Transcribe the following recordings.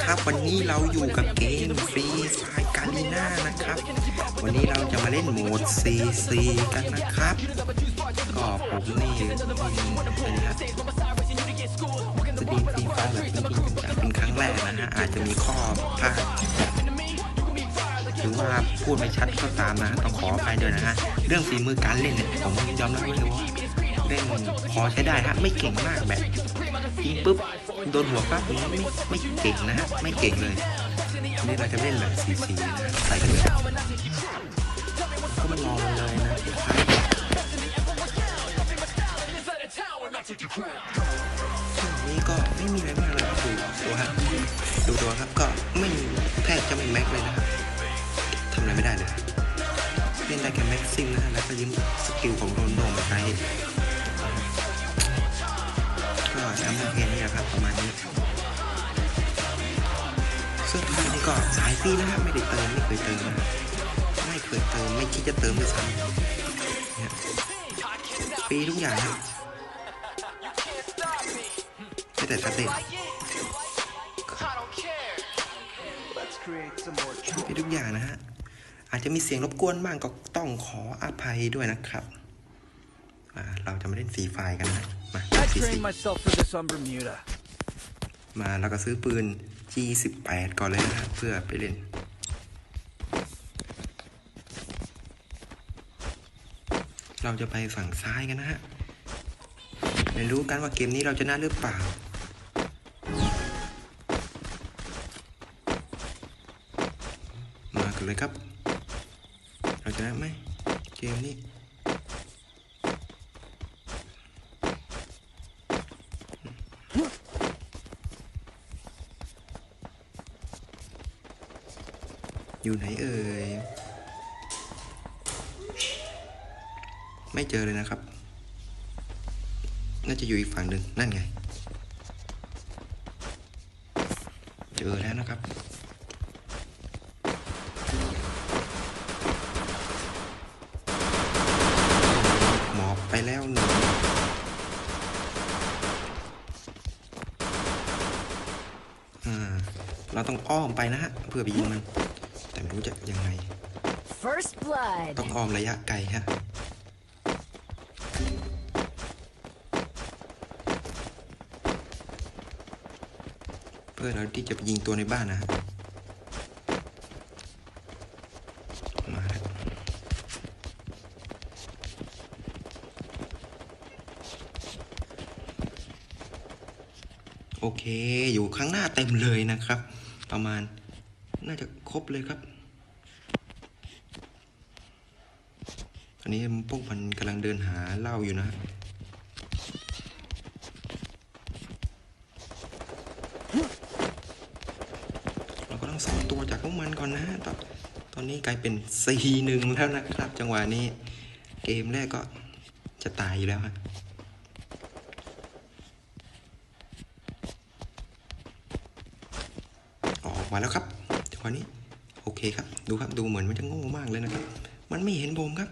นะครับ วันนี้เราอยู่กับเกมฟรีไฟกาลีน่านะครับ วันนี้เราจะมาเล่นโหมด CC กันนะครับ ก็ผมนี่เป็นนะครับสตรีมฟรีไฟแบบจริงๆเป็นครั้งแรกนะฮะ อาจจะมีข้อพลาดหรือว่าพูดไม่ชัดก็ตามนะ ต้องขออภัยด้วยนะฮะ เรื่องฝีมือการเล่นเนี่ยผมยอมรับเลยว่าเล่นพอใช้ได้ฮะ ไม่เก่งมากแบบยิงปุ๊บ โดนหัวปั๊บนี้ไม่ไม่เก่งนะฮะไม่เก่งเลยนี่เราจะเล่นแบบสีสีนะใส่กันเลยก็มันรอเลย สายฟรีนะฮะไม่ได้เติมไม่เคยเติมนะไม่เคยเติมไม่คิดจะเติมด้วยซ้ำเนี่ยฟรีทุกอย่างครับไม่แต่ทัดเด็ด Let's create some more ฟรีทุกอย่างนะฮะ อาจจะมีเสียงรบกวนบ้างก็ต้องขออภัยด้วยนะครับอ่าเราจะมาเล่นฟรีไฟล์กันนะ มา I สีสี trained myself for this on Bermuda. มาแล้วก็ซื้อปืน G18 ก่อนเลยนะครับเพื่อไปเล่น เราจะไปฝั่งซ้ายกันนะฮะเรียนรู้กันว่าเกมนี้เราจะน่าหรือเปล่า มากันเลยครับ เราจะได้ไหมเกมนี้อยู่ไหนเอ่ย ไม่เจอเลยนะครับ น่าจะอยู่อีกฝั่งหนึ่งนั่นไง เจอแล้วนะครับ หมอบไปแล้วหนึ่งอ่าเราต้องอ้อมไปนะฮะ เพื่อไปยิงมัน แต่ไม่รู้จะยังไง First blood. ต้องอ้อมระยะไกลฮะ พื่อเราที่จะไปยิงตัวในบ้านนะฮะมาแล้วโอเค อยู่ข้างหน้าเต็มเลยนะครับ ประมาณน่าจะครบเลยครับตอนนี้พวกมันกำลังเดินหาเหล้าอยู่นะฮะเราก็ต้องส อนตัวจากพวกมันก่อนนะตอนตอนนี้กลายเป็นสี่หนึ่งแล้วนะครับ จังหวะนี้ เกมแรกก็จะตายอยู่แล้วฮะออกมาแล้วครับจังหวะนี้ โอเคครับ ดูครับดูเหมือนมันจะโง่มากเลยนะครับ มันไม่เห็นผมครับ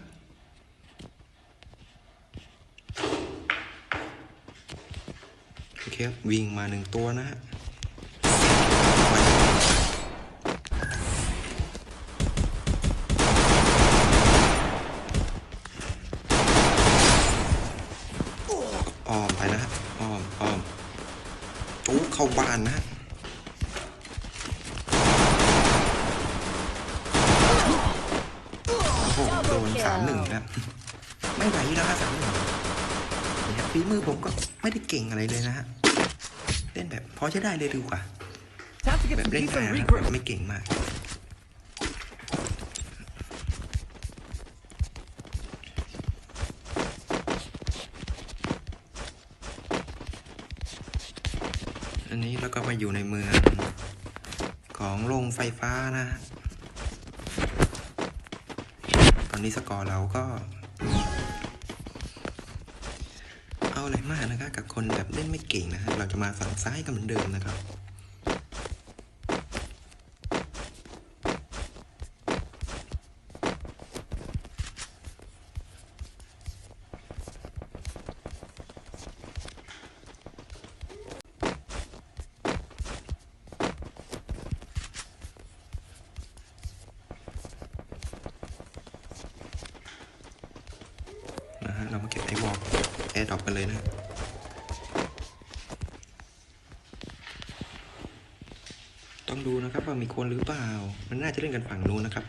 โอเคครับวิ่งมาหนึ่งตัวนะฮะ อ้อมไปนะฮะ อ้อมอ้อมจู๊ เข้าบ้านนะโอ้โหโดนสามหนึ่งครับไม่ไหวแล้วฮะสามหนึ่งนี่ครับฝีมือผมก็ไม่ได้เก่งอะไรเลยนะฮะเล่นแบบพอใช้ได้เลยดีกว่าแบบเล่น peace แฟร์ไม่เก่งมาก อันนี้เราก็มาอยู่ในเมืองของโรงไฟฟ้านะฮะตอนนี้สกอร์เราก็ เอาอะไรมากนะครับกับคนแบบเล่นไม่เก่งนะฮะเราจะมาฝั่งซ้ายกันเหมือนเดิมนะครับ ร์ดรอปกันเลยนะต้องดูนะครับว่ามีคนหรือเปล่า มันน่าจะเล่นกันฝั่งนู้นนะครับ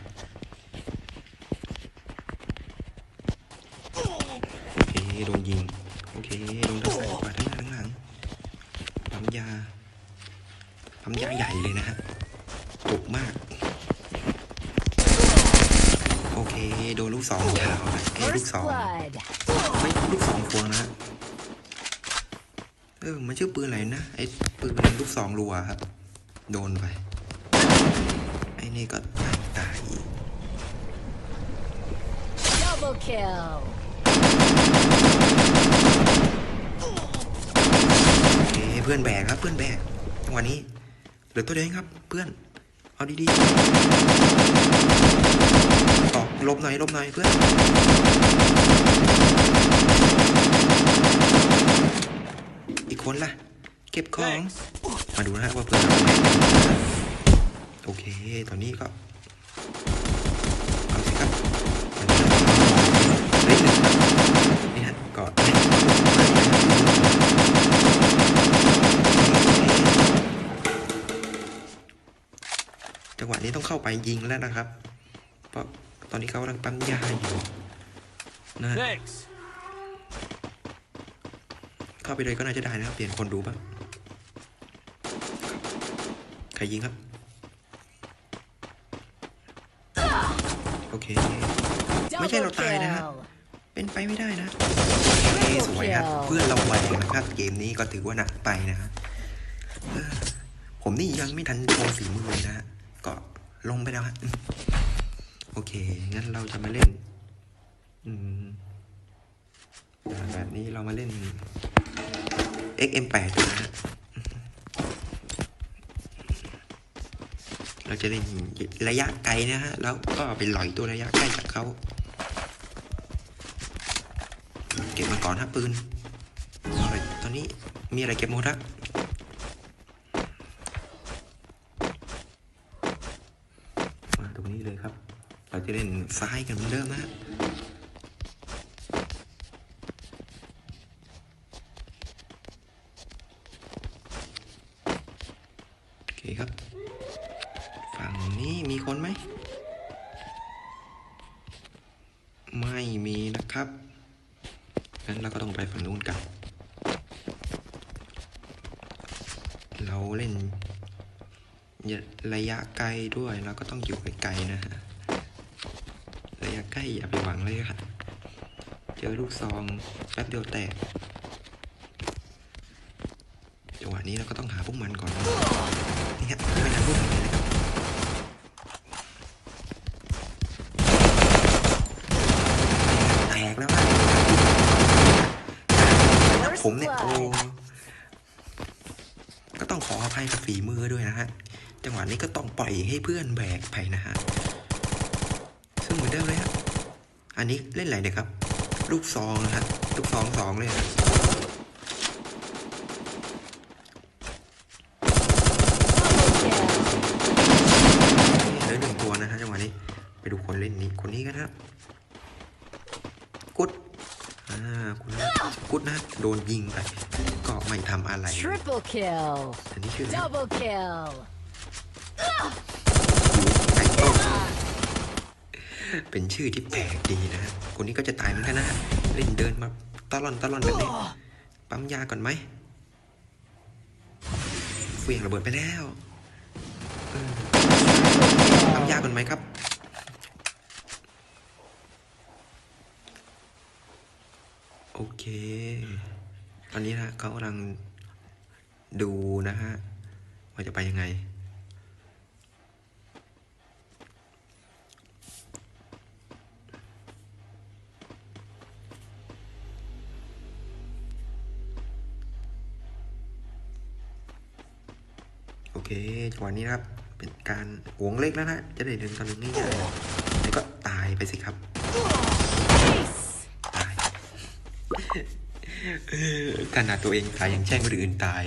โอเค โดนยิง โอเค โดนทั้งซ้ายขวาทั้งหน้าทั้งหลังปั๊มยาปั๊มยาใหญ่เลยนะฮะจุกมาก โอเค โดนลูกสองยาวนะเอ้ยลูก First สอง blood. ไม่ลูกสองพวงนะฮะ เออมันชื่อปืนอะไรนะ ไอ้ปืนลูกสองรัวครับ โดนไป ไอ้นี่ก็ตายตายอีก Double kill. โอเคเพื่อนแบกครับ เพื่อนแบกจังหวะนี้เหลือตัวเดียวเองครับ เพื่อน เอาดีๆต่อลบหน่อยลบหน่อยเพื่อน อีก คนล่ะ เก็บของ มาดูนะฮะว่าเพื่อนเราเป็นไงโอเค ตอนนี้ก็ เอาสิครับเฮ้ยหนึ่งครับนี่ฮะก็จังหวะนี้ต้องเข้าไปยิงแล้วนะครับ เพราะตอนนี้เขากำลังปั๊มยาอยู่นะฮะ Thanks. เข้าไปเลยก็น่าจะได้นะครับ เปลี่ยนคนดูบ้างใครยิงครับ โอเค ไม่ใช่ Double เราตายนะฮะ kill. เป็นไปไม่ได้นะโอเคสวยครับเพื่อนเราแหวงนะครับ เกมนี้ก็ถือว่าหนักไปนะฮะเออผมนี่ยังไม่ทันโชว์ฝีมือเลยนะฮะก็ลงไปแล้วฮะโอเค งั้นเราจะมาเล่น อืมอ่าแบบนี้เรามาเล่น XM8 นะฮะเราจะเล่นระยะไกลนะฮะ แล้วก็ไปหล่อยตัวระยะใกล้จากเขาเก็บมาก่อนฮะปืนตอนนี้มีอะไรเก็บหมดฮะมาตรงนี้เลยครับ เราจะเล่นซ้ายกันเหมือนเดิมนะฮะโอเคครับ ฝั่งนี้มีคนไหม ไม่มีนะครับ งั้นเราก็ต้องไปฝั่งนู้นกัน เราเล่นระยะไกล ด้วยเราก็ต้องอยู่ไกลๆนะฮะระยะใกล้อย่าไปหวังเลยค่ะ เจอลูกซองแป๊บเดียวแตกจังหวะนี้เราก็ต้องหาพวกมันก่อนนี่ฮะไม่ทันพวกเลยนะครับแตกแล้วผมเนี่ยโอ้ก็ต้องขออภัยกับฝีมือด้วยนะฮะ จังหวะนี้ก็ต้องปล่อยให้เพื่อนแบกไปนะฮะ ซึ่งเหมือนเดิมเลยฮะ อันนี้เล่นอะไรเนี่ยครับ ลูกซองนะฮะ ลูกซองสองเลยนะ Double kill. เหลือหนึ่งตัวนะฮะจังหวะนี้ ไปดูคนเล่นนี้คนนี้กันครับกุดอ่าคุณกุดนะ โดนยิงไป ก็ไม่ทำอะไร Triple kill. อันนี้ชื่ออะไร Double kill. เป็นชื่อที่แปลกดีนะ คนนี้ก็จะตายเหมือนกันนะเล่นเดินมาตะล่อนตะล่อนแบบนี้ ปั๊มยาก่อนไหมเฟียงระเบิดไปแล้วปั๊มยาก่อนไหมครับ โอเค ตอนนี้นะเขากำลังดูนะฮะ ว่าจะไปยังไง จังหวะนี้นะครับ เป็นการหวงเล็กแล้วนะ จะได้เดินตอนนี้ง่ายๆแล้วก็ตายไปสิครับ ตายขนาดตัวเองตายยังแช่งคนอื่นตาย